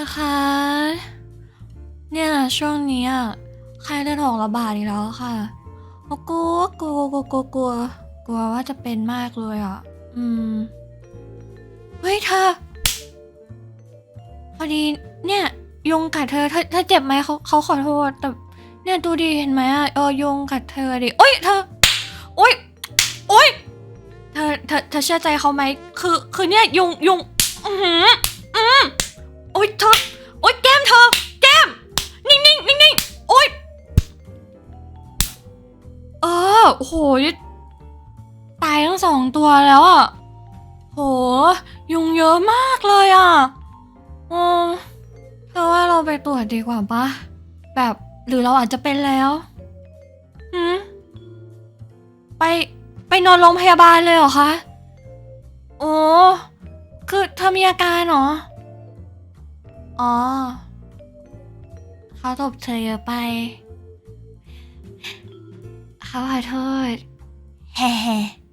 อคะ เนี่ยช่วงนี้อะไข้เลือดออกระบาดอีกแล้วค่ะกลัวกลัวกลัวกลัวกลัวกลัวว่าจะเป็นมากเลยอะ อืม เฮ้ยเธอ พอดีเนี่ย ยุงกัดเธอเธอเธอเจ็บไหมเขาเขาขอโทษแต่เนี่ยดูดีเห็นไหมอะเออยุงกัดเธอดิโอ๊ยเธอโอ๊ยโอ๊ยเธอเธอเธอเชื่อใจเขาไหมคือคือเนี่ยยุงยุงอือหือ เออโอ้โหตายทั้งสองตัวแล้วอะโห ยุงเยอะมากเลยอะอืมเธอว่าเราไปตรวจดีกว่าปะแบบหรือเราอาจจะเป็นแล้วหืมไปไปนอนโรงพยาบาลเลยเหรอคะ โอ้คือเธอมีอาการเหรอ อ๋อเขาตบเธอเยอะไป เขาขอโทษแฮ่ๆ